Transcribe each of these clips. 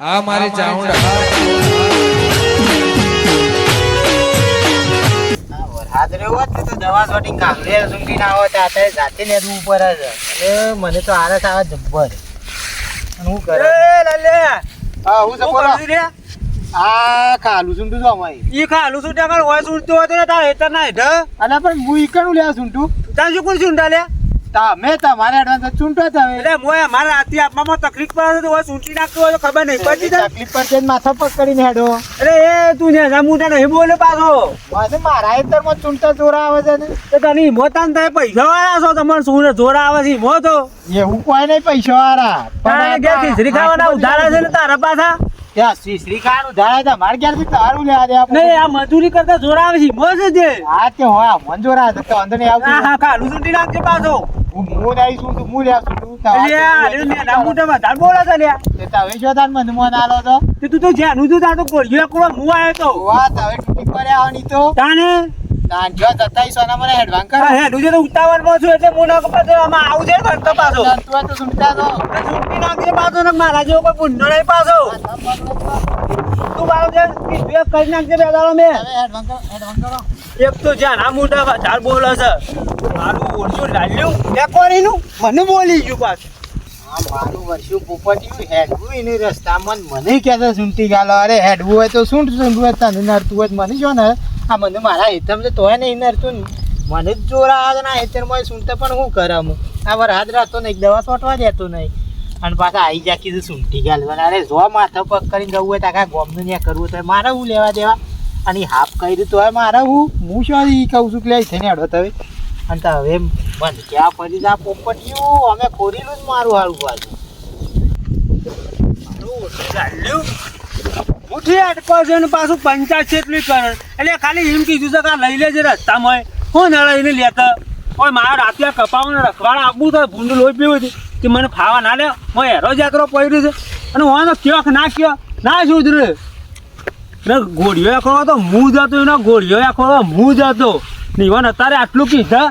આ મારી ચાઉંડા મને તો આરસ આવે જબ્બર. અને હું કરે? હા હું તો બોલો. આ ખાલું સૂંઢું છો અમારી. ઈ ખાલું ટેકર હોય સુનતું હોય તો ને તારે હેતર ના હેઠ અને પણ હું ઈકણું લે સૂંઢું તાર શું કોણ સુંટા લે તમે તમારે એડવાન્સ ચૂંટો તમે એટલે મોય મારા રાતી આપવામાં તકલીફ પડે તો સૂંટી નાખતું હોય તો ખબર નહીં પડતી? તકલીફ છે માથા પગ કરીને હેડો. અરે એ તું ને જા મોટા નહીં બોલે પાછો. મને મારા હેતરમાં ચૂંટતા ચોરા આવે છે ને. તો તને થાય પૈસા વાળા છો તમારે શું જોર આવે છે હિંમત તો. એવું કોઈ નહીં પૈસા વાળા ખીચડી ખાવાના ઉધારા છે ને તારા પાછા? ત્યાં શ્રી ખાવાનું ધારા હતા મારે ક્યારથી તારું લેવા દે આપણે? નહીં આ મજૂરી કરતા જોર આવે છે હિંમત છે હા તે હોય મંજોરા તો અંદર નહીં આવતું. હા નાખજે પાછો. તું છું તું ને ના બોલે તે જો તાર મને મન આલો તો. તે તું તો જ્યાંનું તું ત્યાં તો ગોળીઓ એકલો મું આવ્યો તો. વાહ હવે તૂટી પડ્યા આવની તો. તાને તાન જો જતાઈ સોના મને હેડવાન કર. હે તું તો ઉતાવળમાં છું એટલે મોના કપાસ આમાં આવું છે તો પાછો. તું તો સુનતા તો. છૂટી નાખજે પાછો ને મારા જેવો કોઈ ભૂંડો નહીં પાછો તું કરી નાખજે બે દાડો મેં. હેડવાન કરો હેડવાન કરો. એક તો જ્યાં ના મોટા ચાર બોલે છે. મારું ઓછું લાલ્યું. લેકોરીનું મને બોલી ગયું પાછું. હા મારું વર્ષું પોપટિયું હેડવું એની રસ્તામાં મને કહેતા સુનતી ગાલો અરે હેડવું હોય તો શું સુનવું હોય તને નડતું હોય મને જો ને. આ મને મારા હિતમ તો તોય નહીં નડતું ને. મને જ જોરા આવે ના હેતરમાં સુનતા પણ હું કરમ આ વાર હાથ રાતો નહીં દવા છોટવા દેતો નહીં. અને પાછા આવી જા કીધું સુનતી ગાલવાના અરે જો માથા પગ કરીને જવું હોય તો આખા ગોમનું ત્યાં કરવું તો મારે હું લેવા દેવા? અને હાફ કહી દીધું. હવે મારે હું હું શું કહું છું કે લઈ થઈને અડો તમે. અને તો હવે બંધ ક્યાં ફરી જા પોપટિયું અમે ખોરીલું જ મારું હારું પાછું ઉઠી અટકો ને પાછું પંચાયત છે એટલું કરે એટલે ખાલી એમ કીધું છે કે આ લઈ લેજે રસ્તામાં હું ના લઈને લેતા. ઓય, મારા રાતે આ કપાવને રખવાડા આપવું તો ભૂંડ લોહી પીવું હતી. કે મને ફાવા ના લે હું હેરો જાકરો પડ્યું છે. અને હું કયો કે ના કયો? ના સુધરે ગોળીઓ આખો તો હું જતો એનો, ગોળીઓ આખો હું જતો નીવન અત્યારે આટલું કીધા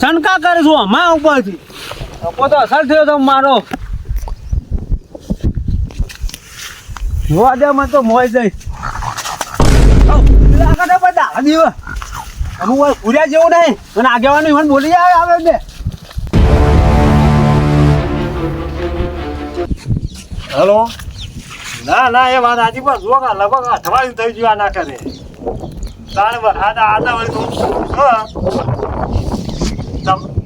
શંકા કરે છું અમારા ઉપરથી. પોતો અસર થયો તો મારો. જોવા દે મને તો મોય જઈ આગળ બધા. જેવું નહીં. અને આગેવાનું મને બોલી આવે આવે બે હેલો? ના ના, એ વાત આજે પણ જો કે લગભગ અઠવાડિયું થઈ આ ના કરે તારે વરસાદ આતા હોય તો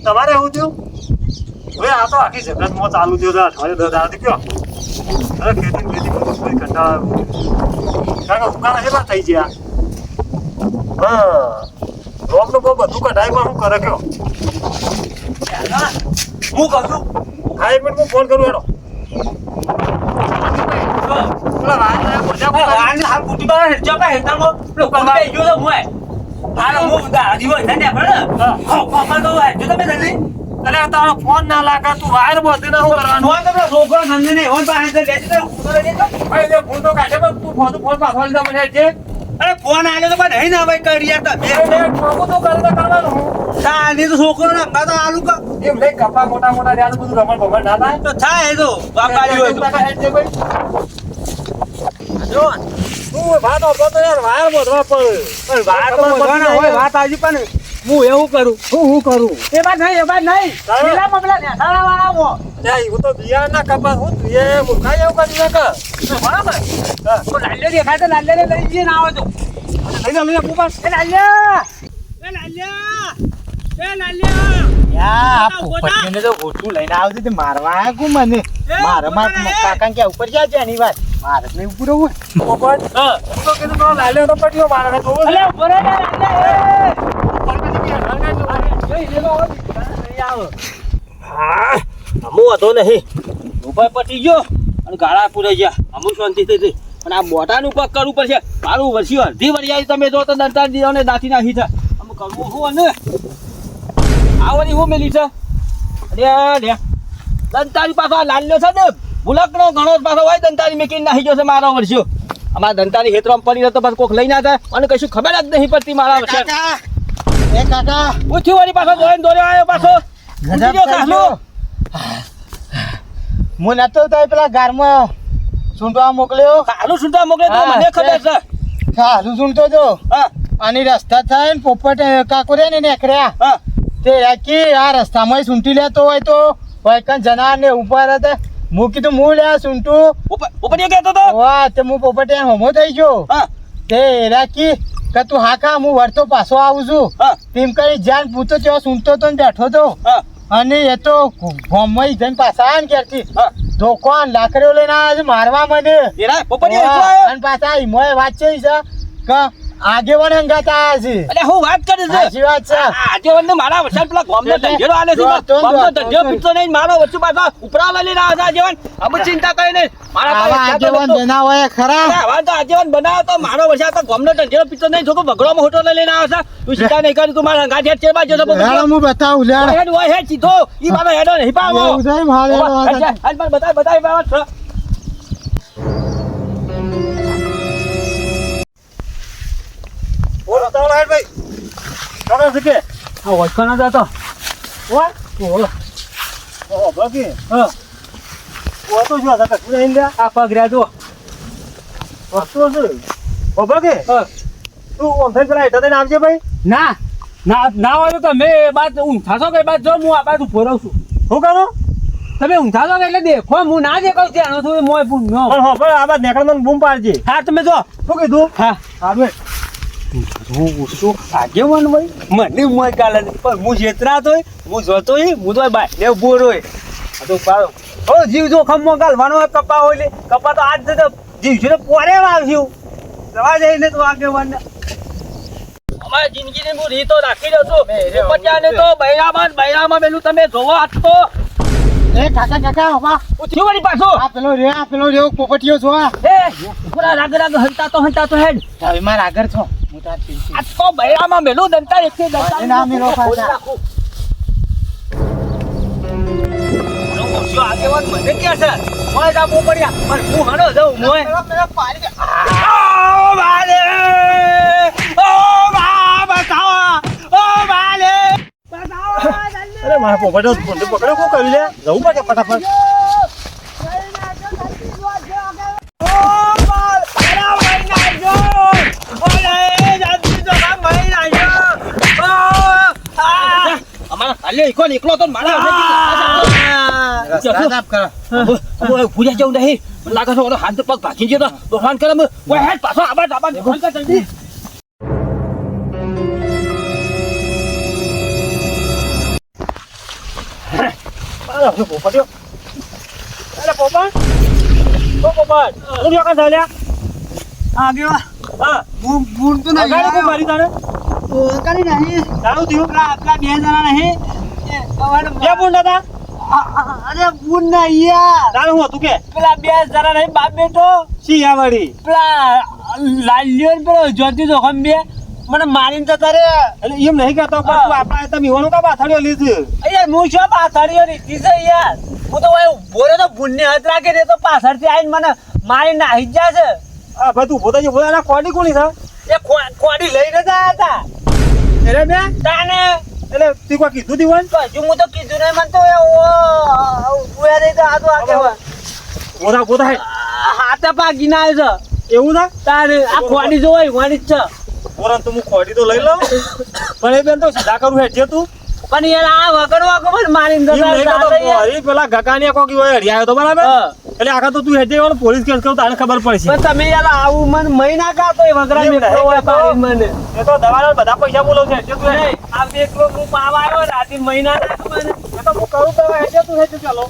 તમારે શું થયું? હવે આ તો આખી જગતમાં ચાલુ થયો છે, અઠવાડિયું દસ આથી કયો? અરે ખેતી ખેતી કોઈ કંટાળા કારણ કે ઉકાળા કેટલા થઈ ગયા? હા રોગનું બહુ બધું કઢાઈ પણ હું કરે કયો? હું કહું છું. હા એક મિનિટ હું ફોન કરું, હેડો. ફોન ના લાગે તું વાયર બોધી ના કરવાનું છોકરો નહીં ફોન પાસે ફોન તો કાઢે તું ફોન ફોન મને અરે ફોન આવ્યો તો પણ નહીં ના ભાઈ કરી યાર તમે તો કરે કરવાનું તાની તો છોકરો ના અંગા તો આલુ કા એમ લઈ કપા મોટા મોટા ત્યાં બધું રમણ ભમણ ના થાય તો થાય તો બાપા હોય તો જો તું ભાત આપો તો યાર વાયર બોધવા પડે પણ વાત તો બોલવાના હોય વાત આજે પણ હું એવું કરું. હું હું કરું? એ બાદ નહીં એ બાદ નહીં? પેલા મમલા નેસાડા વાળા હો ત્યાં હું તો બિયાર ના કપા હું એ મૂર્ખા એવું કરી નાખે બરાબર. હા. તો લાલ્યો દેખાય તો લાલ્યો લઈ જઈએ ના આવે તો. લઈ જા લઈ જા પોપાસ એ લાલ્યા! એ લાલ્યા! એ લાલ્યા! યા આ તો ગોઠું લઈને આવતી તે મારવા કુ મને? મારે માર કાકા કે ઉપર જા છે એની વાત? મારે નહીં ઉપર હોય. પોપટ હા તો કીધું લાલ્યો તો મારે તો અલે લાલ્યા હા અમુ હતો નહીં. ઉપાય પટી ગયો અને ગાળા પૂરાઈ ગયા. અમુ શાંતિ થઈ પણ આ બોટાનું પગ કરવું પડશે. મારું વર્ષી અડધી વરિયાળી તમે જો તો દંતા દીધો ને દાંતી નાખી છે. અમુક કરવું હું અને? આ વળી હું મેલી છે? અરે લે દંતારી પાછો આ લાલ્યો છે ને. ભૂલકનો ઘણો જ પાછો હોય દંતારી મેકીને નાખી ગયો છે મારો વર્ષો અમારા દંતારી હેતરામ પડી રહ્યો તો બસ કોક લઈ ના થાય અને કશું ખબર જ નહીં પડતી મારા વર્ષે કાકા એ કાકા. પૂછ્યું વળી પાછો દોડ્યો આવ્યો પાછો. હું નતો તો પેલા ગારમાં સુંટવા મોકલ્યો. હાલુ સુંટવા મોકલ્યો? તો મને ખબર છે. હાલુ સુંટો તો. હા. અને રસ્તા થાય ને પોપટ કાકો રે ને નેકર્યા તે રાખી આ રસ્તામાં સુંટી લેતો હોય તો વૈકન જનાર ને ઉપર હતા હું કીધું હું લ્યા સૂંટું ઉપર ઉપર કહેતો તો? વાહ તે હું પોપટ હોમો થઈ ગયો. હા. તે રાખી કે તું હા કા હું વળતો પાછો આવું છું. તેમ કરી જાન પૂછતો ત્યાં સૂંટતો તો ને બેઠો તો. હા. અને એ તો ગોમઈ જઈને પાછા આયા ને ક્યારથી હા. લાકડીઓ લઈને મારવા મને. એ પાછા ઈમોએ વાત છે કે આગેવાન હંગાતા છે એટલે હું વાત કરી છે. સાચી વાત છે. આગેવાન ને મારા વચ્ચે પેલા ગોમનો એટલે ધંધેરો આલે છે. જો, તો, ગોમનો ધંધેરો પીતો નહીં મારો વચ્ચે પાછો ઉપરાવા લઈને આવે છે આગેવાન. અમે ચિંતા કરી નહીં. મારા આગેવાન હોય ખરા? આવા તો આગેવાન બનાવો તો મારો વચ્ચે તો તો ગોમનો ધંધેરો પીતો નહીં. છોકરો બગડોમાં હોટલ લઈને આવે છે તું ચિંતા નહીં કરી તું મારા ગાંઠ હેઠ ચેર બાજુ હું બતાવું લે હેડ હોય હેડ સીધો. ઈ મારો હેડો નહીં પાવો છે મારે બતાય બતાય. કે આ જો પગ જો છે ઓ બાકી હા ઓમ થઈ પેલા હેઠા થઈને ભાઈ ના ના ના હોય તો તમે એ બાદ ઊંઘા છો કે બાદ જો હું આ બાજુ ફોરવ છું શું કરો તમે ઊંઘા છો કે એટલે દેખો હું ના દેખાવ ત્યાં નથી મોય પણ હો પણ નેકળમાં બૂમ પાડજે હા તમે જો શું કીધું હા હા ભાઈ હું શું આગેવાન ભાઈ મને મોય કાલે. પણ હું છેતરાતો હોય હું જોતો હોય હું તો બાય ને બોર હોય. તો પાડો. ઓ જીવ જોખમમાં ગાલવાનો હોય કપા હોય લે કપા તો આજ તો જીવ છે પોરે આવશું જવા જઈને તો આગેવાન ને અમારી જિંદગીની હું રીતો રાખી દઉં છું. પચાને તો બૈરામાં બૈરામાં પેલું તમે જોવા તો એ કાકા કાકા હવા વળી પાછો. આ પેલો રે આ પેલો રે પોપટીયો છો એ પૂરા રાગ રાગ હંતા તો હેડ. હવે મારા આગળ છો. તો બૈરામાં મેલું દંતા એક દંતા એ ના મેલો પાછા. જો આગેવાન મને કે છે? મોય જાબો પડ્યા. પણ હું હણો જાઉં મોય પાડી ઓ બાલે! ઓ બા બતાવો. ઓ બાલે! બતાવો અરે મારા પોપટો ફોન પકડ્યો કોણ કરી લે? જવું પડે ફટાફટ. અમારા હાલે એકલો ને એકલો તો મારા સાફ કરો. પૂજા જવું નહીં મને લાગે છે હાથ પગ ભાગી ગયો તો દોકાન કરે ઓય હેડ પાછો આબાદ આબાદ દોકાન કર જલ્દી અરે પોપટ્યો અરે પોપટ ઓ પોપટ તું જો કાં ચાલ્યા આગેવાન, હા હું ભૂલ તો નહીં અગાડી કોણ મારી તારે તો કરી નહીં. તારું થયું પેલા બે જણા નહીં. એ અમારે બે પૂંડ હતા આ- આ- અરે નહીં યાર. તારું હું તું કે? પેલા બે જરા નહીં બાપ બેટો સી આ વાળી પેલા લાલ્યો ને પેલો જોખમ બે. મને મારીને તો તારે એટલે એમ નહીં કહેતો પણ તું આપણા તમે ઈવાનું કા બાથાડીઓ લીધું? યાર હું શું પાછળીઓ રીતી છે યાર? હું તો ભાઈ બોલે તો ભૂલને હાથ રાખે રે તો પાછળથી આવીને મને મારી નાહી જ છે આ ભાઈ તું જે બોલા કોડી કોની છે? એ કોડી લઈને જ આવ્યા હતા. એટલે મેં? તાને? એટલે તું કોઈ કીધું દી તો કજુ હું તો કીધું નહીં મન તો ઊભા રે તો આ તો આ કહેવાય. ગોધા ગોધા હે. હાથે પાકી ના છે. એવું ના? તારે આ ખોડી જોવાય વણી જ છે. પોરાન તો હું ખોડી તો લઈ લઉં. પણ એ બેન તો સીધા કરું હેઠે તું. પણ યાર આ વગર વગર મારી યાર. પેલા ગકાનિયા કોકી હોય હરિયાયો તો બરાબર. એટલે આખા તો તું હેઠે વાળો પોલીસ કેસ કરું તારે ખબર પડશે. પણ તમે યાર આવું મને મહિના કા તો વગરા એમ મેકલો હોય. પાડીને મને. એ તો દવાના બધા પૈસા બોલો છે જો તું આ મેકલો હું પાવા આવ્યો રાતી મહિના ના મને. એ તો હું કરું તો હેઠે તું હેઠે ચાલો.